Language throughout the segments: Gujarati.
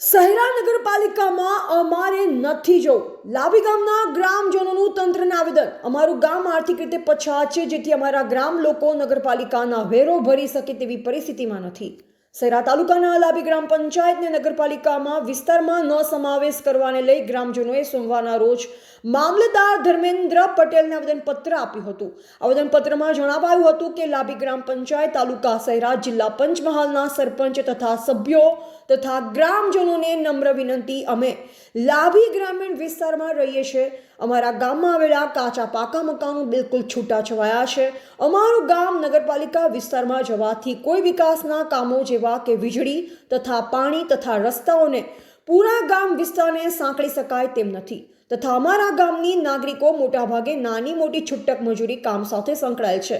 સહેરા નગરપાલિકામાં અમારે નથી જવું. લાભી ગામના ગ્રામજનોનું તંત્રને આવેદન. અમારું ગામ આર્થિક રીતે પછાત છે, જેથી અમારા ગ્રામ લોકો નગરપાલિકાના વેરો ભરી શકે તેવી પરિસ્થિતિમાં નથી. સહેરા તાલુકાના અલાબી ગ્રામ પંચાયતને નગરપાલિકામાં વિસ્તારમાં ન સમાવેશ કરવાને લઈ ગ્રામજનોએ સોમવારના રોજ મામલતદાર ધર્મેન્દ્ર પટેલને આવેદનપત્ર આપ્યું હતું. આવેદનપત્રમાં જણાવાયું હતું કે લાબી ગ્રામ પંચાયત, તાલુકા સહેરા જિલ્લા પંચમહાલના સરપંચ તથા સભ્યો તથા ગ્રામજનોને નમ્ર વિનંતી, અમે લાભી ગ્રામીણ વિસ્તારમાં રહીએ છીએ. અમારા ગામમાં આવેલા કાચા પાકા મકાનો બિલકુલ છૂટા છવાયા છે. અમારું ગામ નગરપાલિકા વિસ્તારમાં જવાથી કોઈ વિકાસના કામો જેવા કે વીજળી તથા પાણી તથા રસ્તાઓને પૂરા ગામ વિસ્તારને સાંકળી શકાય તેમ નથી. તથા અમારા ગામની નાગરિકો મોટાભાગે નાની મોટી છૂટક મજૂરી કામ સાથે સંકળાયેલ છે.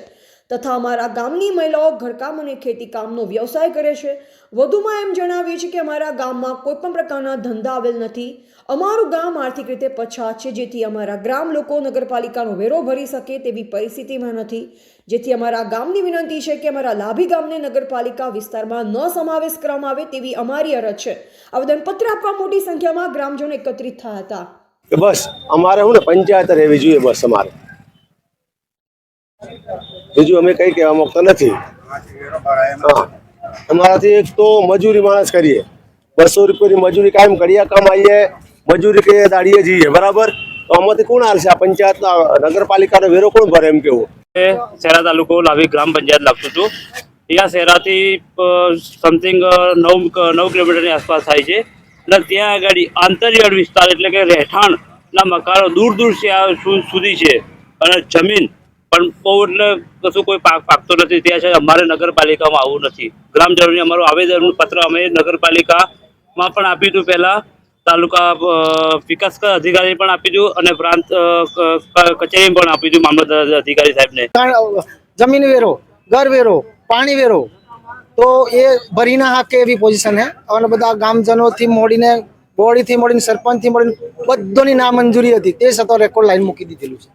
તથા અમારા ગામની મહિલાઓ ઘરકામ અને ખેતીકામનો વ્યવસાય કરે છે. વધુમાં એમ જણાવીએ છીએ કે અમારા ગામમાં કોઈ પણ પ્રકારના ધંધા આવેલ નથી. અમારું ગામ આર્થિક રીતે પછાત છે, જેથી અમારા ગ્રામ લોકો નગરપાલિકાનો વેરો ભરી શકે તેવી પરિસ્થિતિમાં નથી. જેથી અમારા ગામની વિનંતી છે કે અમારા લાભી ગામને નગરપાલિકા વિસ્તારમાં ન સમાવેશ કરવામાં આવે તેવી અમારી અરજ છે. આવેદનપત્ર આપવા મોટી સંખ્યામાં ગ્રામજનો એકત્રિત થયા હતા. બસ, અમારે હું ને પંચાયત રહેવી જોઈએ બસ અમારે. બીજું અમે કઈ કહેવા માંગતા નથી. અમારાથી એક તો મજૂરી માણસ કરીએ. બસો રૂપિયાની મજૂરી કાયમ કડિયા કમાઈએ મજૂરી કહીએ દાડીએ જઈએ. બરાબર? તો આમાંથી કોણ હાલશે? આ પંચાયતના નગરપાલિકાનો વેરો કોણ ભરે એમ કેવું? શહેરા તાલુકો લાવી ગ્રામ પંચાયત લાગતું છું ત્યાં શહેરાથી સમથિંગ નવ નવ કિલોમીટરની આસપાસ થાય છે. અને ત્યાં આગળ આંતરિયાળ વિસ્તાર એટલે કે રહેઠાણના મકાનો દૂર દૂર સુધી છે. અને જમીન પણ બહુ એટલે કશું કોઈ પાક પાકતો નથી. ત્યાં છે, અમારે નગરપાલિકામાં આવું નથી. ગ્રામજનોને અમારું આવેદન પત્ર અમે નગરપાલિકામાં પણ આપ્યું હતું પહેલાં. તાલુકા વિકાસ અધિકારી પણ આપી દઉં અને પ્રાંત કચેરી પણ આપી દીધું મામલતદાર અધિકારી સાહેબને. જમીન વેરો, ઘર વેરો, પાણી વેરો, તો એ ભરી ના હાકે એવી પોઝિશન હે. અને બધા ગામજનોથી મોડીને બોડીથી મોડીને સરપંચથી મોડીને બધોની નામંજૂરી હતી. તે છતાં રેકોર્ડ લાઈન મૂકી દીધેલું છે.